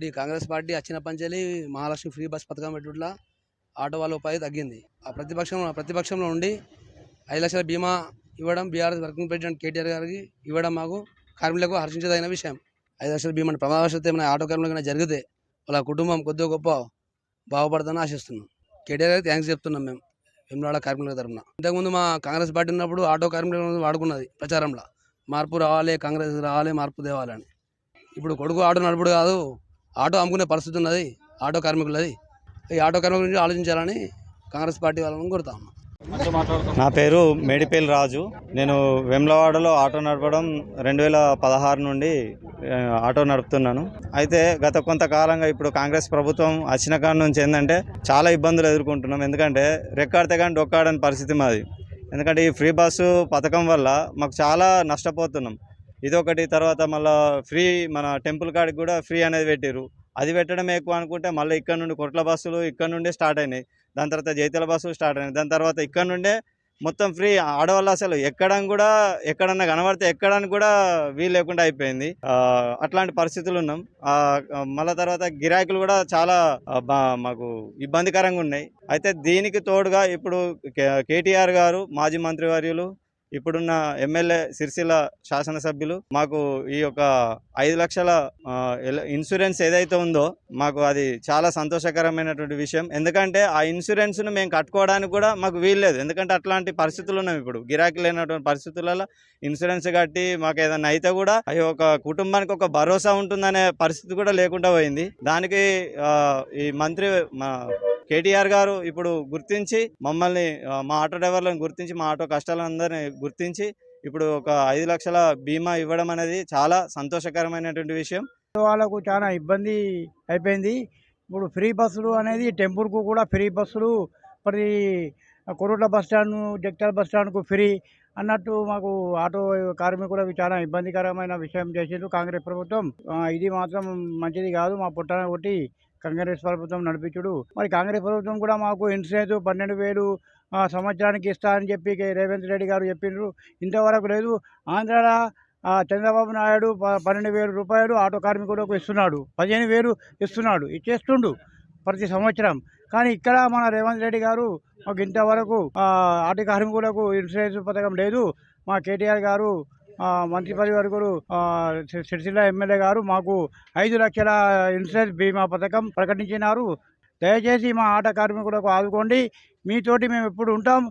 ఇప్పుడు ఈ కాంగ్రెస్ పార్టీ వచ్చిన పంచాలి మహాలక్ష్మి ఫ్రీ బస్ పథకం పెట్టుట్లా ఆటో వాళ్ళ ఉపాధి తగ్గింది. ఆ ప్రతిపక్షం ప్రతిపక్షంలో ఉండి ఐదు లక్షల బీమా ఇవ్వడం బీఆర్ఎస్ వర్కింగ్ ప్రెసిడెంట్ కేటీఆర్ గారికి ఇవ్వడం మాకు కార్మికులకు హర్షించదగిన విషయం. ఐదు లక్షల బీమా ప్రమాదవశాత్తు ఏమైనా ఆటో కార్మికులకైనా జరిగితే వాళ్ళ కుటుంబం కొద్దిగా గొప్ప బాగుపడతానని ఆశిస్తున్నాం. కేటీఆర్ గారికి థ్యాంక్స్ చెప్తున్నాం మేము వెమ్లాడ కార్మికుల తరఫున ఇంతకుముందు మా కాంగ్రెస్ పార్టీ ఉన్నప్పుడు ఆటో కార్మికులను వాడుకున్నది ప్రచారంలో. మార్పు రావాలి కాంగ్రెస్ రావాలి మార్పు తేవాలని ఇప్పుడు కొడుకు ఆటో నడుపుడు కాదు ఆటో అమ్ముకునే పరిస్థితి ఉన్నది ఆటో కార్మికులది. ఈ ఆటో కార్మికుల గురించి ఆలోచించాలని కాంగ్రెస్ పార్టీ వాళ్ళని కోరుతా ఉన్నాం. నా పేరు మేడిపేల్ రాజు. నేను వెమ్లవాడలో ఆటో నడపడం రెండు వేల పదహారు నుండి ఆటో నడుపుతున్నాను. అయితే గత కొంతకాలంగా ఇప్పుడు కాంగ్రెస్ ప్రభుత్వం వచ్చిన కాడ నుంచి ఏంటంటే చాలా ఇబ్బందులు ఎదుర్కొంటున్నాం. ఎందుకంటే రెక్కాడితే కానీ డొక్కాడని పరిస్థితి మాది. ఎందుకంటే ఈ ఫ్రీ బస్సు పథకం వల్ల మాకు చాలా నష్టపోతున్నాం. ఇదొకటి తర్వాత మళ్ళీ ఫ్రీ మన టెంపుల్ కాడికి కూడా ఫ్రీ అనేది పెట్టారు అది పెట్టడం ఎక్కువ అనుకుంటే మళ్ళీ ఇక్కడ నుండి కొట్ల బస్సులు ఇక్కడ నుండే స్టార్ట్ అయినాయి. దాని తర్వాత జైతల బస్సులు స్టార్ట్ అయినాయి. దాని తర్వాత ఇక్కడ నుండే మొత్తం ఫ్రీ. ఆడవాళ్ళు అసలు ఎక్కడం కూడా ఎక్కడన్నా కనబడితే ఎక్కడానికి కూడా వీలు లేకుండా అయిపోయింది. అట్లాంటి పరిస్థితులు ఉన్నాం. మళ్ళీ తర్వాత గిరాకులు కూడా చాలా బా- మాకు ఇబ్బందికరంగా ఉన్నాయి. అయితే దీనికి తోడుగా ఇప్పుడు కే- కేటీఆర్ గారు మాజీ మంత్రివర్యులు ఇప్పుడున్న ఎమ్మెల్యే సిరిసిల్ల శాసనసభ్యులు మాకు ఈ యొక్క ఐదు లక్షల ఇన్సూరెన్స్ ఏదైతే ఉందో మాకు అది చాలా సంతోషకరమైనటువంటి విషయం. ఎందుకంటే ఆ ఇన్సూరెన్స్ను మేము కట్టుకోవడానికి కూడా మాకు వీల్లేదు ఎందుకంటే అట్లాంటి పరిస్థితులు ఉన్నాం ఇప్పుడు. గిరాకీ లేనటువంటి పరిస్థితులలో ఇన్సూరెన్స్ కట్టి మాకు ఏదైనా అయితే కూడా ఈ ఒక కుటుంబానికి ఒక భరోసా ఉంటుందనే పరిస్థితి కూడా లేకుండా పోయింది. దానికి ఈ మంత్రి మా కేటీఆర్ గారు ఇప్పుడు గుర్తించి మమ్మల్ని మా ఆటో డ్రైవర్లను గుర్తించి మా ఆటో కష్టాలందరినీ గుర్తించి ఇప్పుడు ఒక ఐదు లక్షల బీమా ఇవ్వడం అనేది చాలా సంతోషకరమైనటువంటి విషయం. వాళ్ళకు చాలా ఇబ్బంది అయిపోయింది. ఇప్పుడు ఫ్రీ బస్సులు అనేది టెంపుల్కు కూడా ఫ్రీ బస్సులు ప్రతి కొరుట్ల బస్ స్టాండ్ బస్టాండ్కు బస్ స్టాండ్కు ఫ్రీ అన్నట్టు మాకు ఆటో కార్మికులకు చాలా ఇబ్బందికరమైన విషయం చేసిండ్రు కాంగ్రెస్ ప్రభుత్వం. ఇది మాత్రం మంచిది కాదు మా పుట్టన కొట్టి కాంగ్రెస్ ప్రభుత్వం నడిపించుడు. మరి కాంగ్రెస్ ప్రభుత్వం కూడా మాకు ఇన్సూరెన్స్ పన్నెండు వేలు సంవత్సరానికి ఇస్తా అని చెప్పి రేవంత్ రెడ్డి గారు చెప్పిండ్రు. ఇంతవరకు లేదు. ఆంధ్రాలో చంద్రబాబు నాయుడు పన్నెండు వేల రూపాయలు ఆటో కార్మికులకు ఇస్తున్నాడు. పదిహేను వేలు ఇస్తున్నాడు. ఇచ్చేస్తుండు ప్రతి సంవత్సరం. కానీ ఇక్కడ మన రేవంత్ రెడ్డి గారు మాకు ఇంతవరకు ఆటో కార్మికులకు ఇన్సూరెన్స్ పథకం లేదు. మా కేటీఆర్ గారు మంత్రి పరివర్గులు సిరిసిల్ల ఎమ్మెల్యే గారు మాకు ఐదు లక్షల ఇన్సూరెన్స్ బీమా పథకం ప్రకటించినారు. దయచేసి మా ఆట కార్మికులకు ఆదుకోండి. మీతోటి మేము ఎప్పుడు ఉంటాం.